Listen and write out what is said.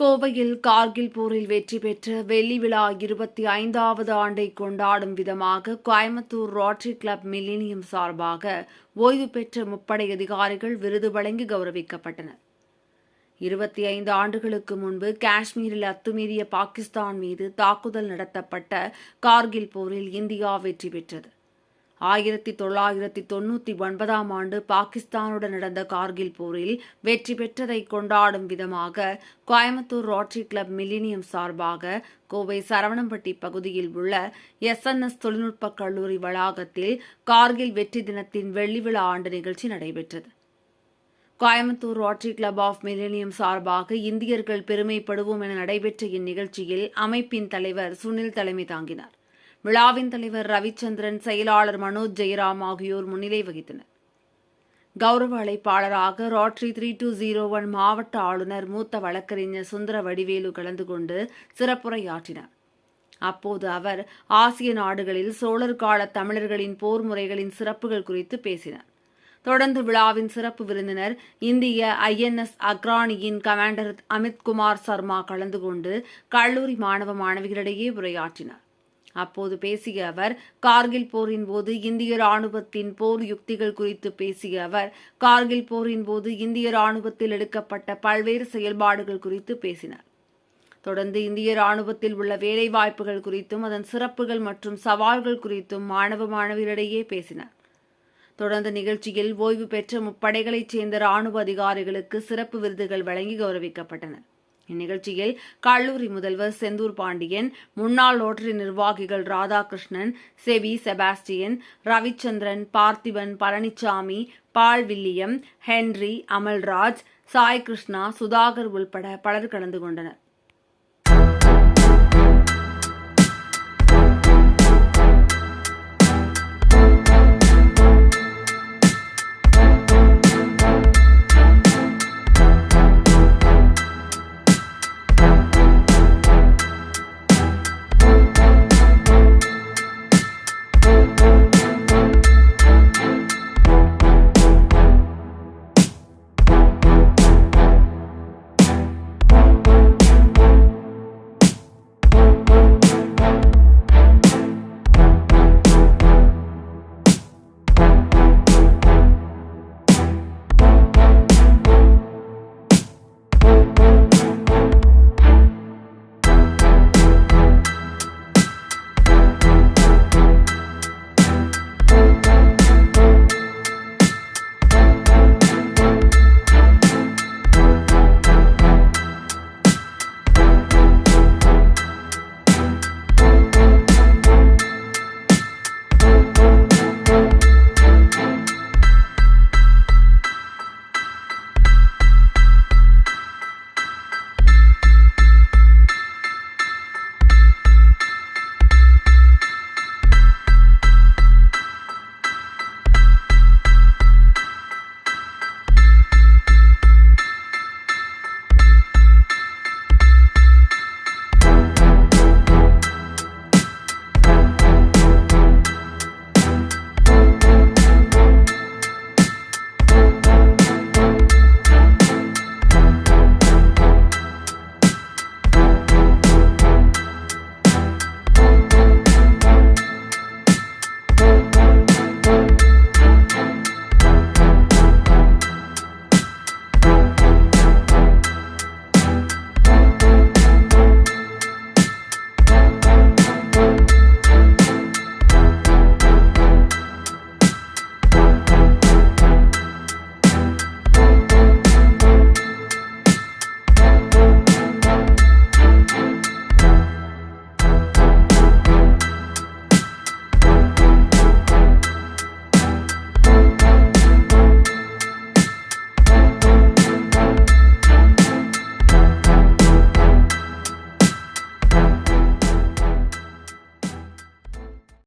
கோவையில் கார்கில் போரில் வெற்றி பெற்ற வெள்ளி விழா இருபத்தி ஐந்தாவது ஆண்டை கொண்டாடும் விதமாக கோயம்புத்தூர் ரோட்டரி கிளப் மில்லினியம் சார்பாக ஓய்வு பெற்ற முப்படை அதிகாரிகள் விருது வழங்கி கௌரவிக்கப்பட்டனர். இருபத்தி ஐந்து ஆண்டுகளுக்கு முன்பு காஷ்மீரில் அத்துமீறிய பாகிஸ்தான் மீது தாக்குதல் நடத்தப்பட்ட கார்கில் போரில் இந்தியா வெற்றி பெற்றது. ஆயிரத்தி தொள்ளாயிரத்தி தொண்ணூற்றி ஒன்பதாம் ஆண்டு பாகிஸ்தானுடன் நடந்த கார்கில் போரில் வெற்றி பெற்றதை கொண்டாடும் விதமாக கோயம்புத்தூர் ரோட்டரி கிளப் மில்லினியம் சார்பாக கோவை சரவணம்பட்டி பகுதியில் உள்ள எஸ்என்எஸ் தொழில்நுட்ப கல்லூரி வளாகத்தில் கார்கில் வெற்றி தினத்தின் வெள்ளி விழா ஆண்டு நிகழ்ச்சி நடைபெற்றது. Coimbatore rotary club of millennium சார்பாக இந்தியர்கள் பெருமைப்படுவோம் என நடைபெற்ற இந்நிகழ்ச்சியில் அமைப்பின் தலைவர் சுனில் தலைமை தாங்கினார். விழாவின் தலைவர் ரவிச்சந்திரன் செயலாளர் மனோஜ் ஜெயராம் ஆகியோர் முன்னிலை வகித்தனர். கௌரவ அழைப்பாளராக rotary three two zero one மாவட்ட ஆளுநர் மூத்த வழக்கறிஞர் சுந்தர வடிவேலு கலந்து கொண்டு சிறப்புரையாற்றினார். அப்போது அவர் ஆசிய நாடுகளில் சோழர் கால தமிழர்களின் போர் முறைகளின் சிறப்புகள் குறித்து பேசினார். தொடர்ந்து விழாவின் சிறப்பு விருந்தினர் இந்திய ஐஎன்எஸ் அக்ரானியின் கமாண்டர் அமித்குமார் சர்மா கலந்து கொண்டு கல்லூரி மாணவ மாணவிகளிடையே உரையாற்றினார். அப்போது பேசிய அவர் கார்கில் போரின் போது இந்திய ராணுவத்தின் போர் யுக்திகள் குறித்து பேசிய அவர் கார்கில் போரின் போது இந்திய ராணுவத்தில் எடுக்கப்பட்ட பல்வேறு செயல்பாடுகள் குறித்து பேசினார். தொடர்ந்து இந்திய ராணுவத்தில் உள்ள வேலைவாய்ப்புகள் குறித்தும் அதன் சிறப்புகள் மற்றும் சவால்கள் குறித்தும் மாணவ மாணவியரிடையே பேசினார். தொடர்ந்து நிகழ்ச்சியில் ஓய்வு பெற்ற முப்படைகளைச் சேர்ந்த ராணுவ அதிகாரிகளுக்கு சிறப்பு விருதுகள் வழங்கி கௌரவிக்கப்பட்டன இந்நிகழ்ச்சியில் கல்லூரி முதல்வர் செந்தூர் பாண்டியன் முன்னாள் லோட்டரி நிர்வாகிகள் ராதாகிருஷ்ணன் செவி Sebastian Ravichandran Parthiban Palanisamy Paul William Henry Amalraj Sai Krishna Sudhakar உள்பட பலர் கலந்து கொண்டனர்.